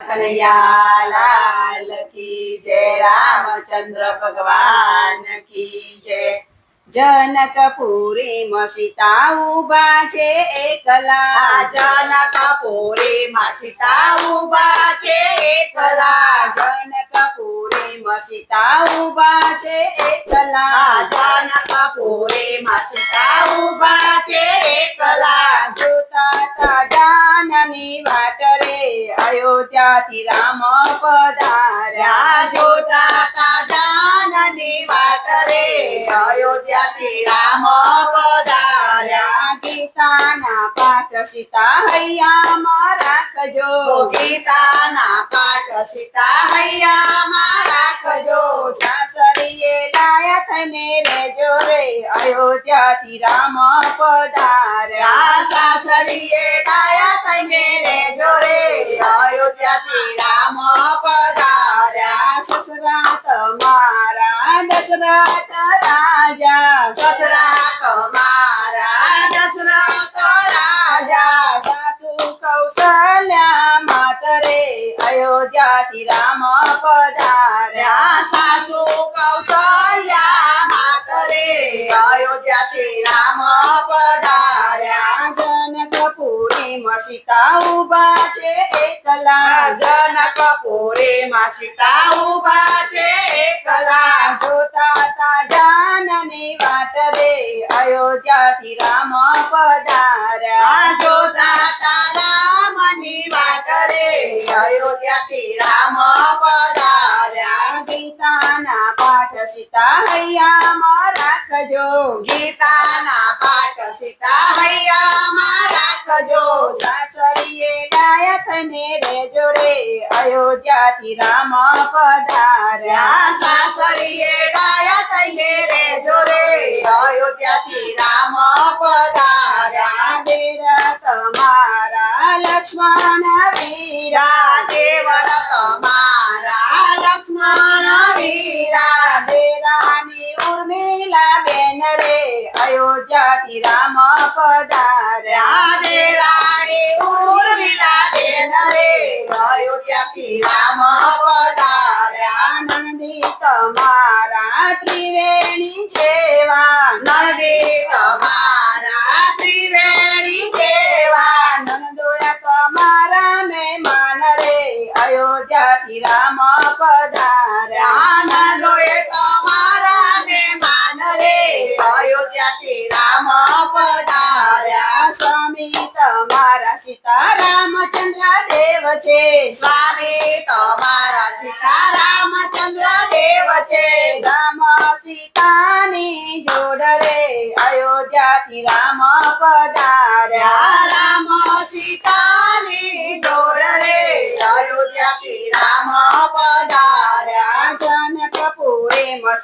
કનૈયા લાલ કી જય, રામચંદ્ર ભગવાન કી જય. જનકપુરી માં સીતા ઊભા છે એકલા જનકપુરી માં સીતા ઊભા છે એકલા જનકપુરી માં સીતા ઊભા છે એકલા જનકપુરી માં સીતા ઊભા છે એકલા. જોતા રે અયોધ્યાથી રામ પધાર્યા. જોતા તા જાનની વાટ રે. અયોધ્યાથી રામ પધાર્યા. ગીતાના પાઠ સીતા હૈયામાં રાખજો. ગીતાના પાઠ સીતા હૈયામાં રાખજો. સાસરીએ ડાયા થઈને રેજો રે અયોધ્યાથી રામ પધાર્યા સાસરીએ ડાયા થઈને રેજો રે અયોધ્યાથી રામ પધાર્યા સસરા તમારા દશરથ રાજા. સસરા તમારા દશરથ રાજા. સાસુ કૌશલ્યા માતરે અયોધ્યાથી રામ પધાર્યા સાસુ અયોધ્યાથી રામ પધાર્યા. જનકપુરી માં સીતા ઊભા છે એકલા. જનકપુરી માં સીતા ઊભા છે એકલા. જોતા તા જાનની વાટ રે અયોધ્યાથી રામ પધાર્યા. જોતા તારા મની વાટ રે અયોધ્યાથી રામ પધાર્યા. ગીતાના પાઠ સીતા હૈયામાં રાખજો. ગીતાના પાઠ સીતા હૈયામાં રાખજો. સાસરીએ ડાયત ને રેજો રે. અયોધ્યાથી રામ પધાર્યા. સાસરીએ ડાયત ને રેજો રે. અયોધ્યાથી રામ પધાર્યા. દેર તમારા લક્ષ્મણ વીરા. દેવર તમારા લક્ષ્મણ વીરા. અયોધ્યાથી રામ પધાર્યા. રે રાણી ઉર્મિલા બેન રે. અયોધ્યાથી રામ પધાર્યા. નંદી તમારા ત્રિવેણી જેવા. નંદી તમારા ત્રિવેણી જેવા. નંદોયા તમારા મહેમાન રે. અયોધ્યાથી રામ પધાર્યા. રે અયોધ્યાથી રામ પધાર્યા. સ્વામી તમારા સીતા રામચંદ્ર દેવ છે. સ્વામી તમારા સીતા રામચંદ્ર દેવ છે. રામ સીતાની જોડ રે. અયોધ્યાથી રામ પધાર્યા. રામ સીતાની જોડ રે. અયોધ્યાથી રામ પધાર્યા. જનકપુરે માં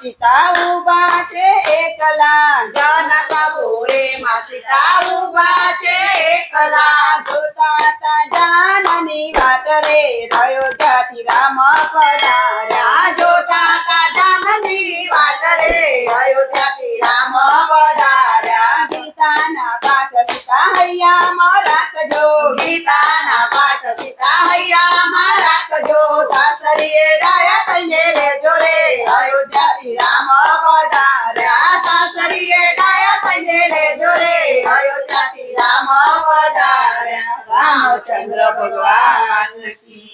ઊભા છે એકલા જનકપુરે માં સીતા ઊભા છે એકલા. જોતા જાનની વાત રે અયોધ્યાથી રામ પધાર્યા જોતા જાનની વાત રે અયોધ્યાથી રામ રેજો અયોધ્યાથી રામ પધાર્યા રામચંદ્ર ભગવાન કી.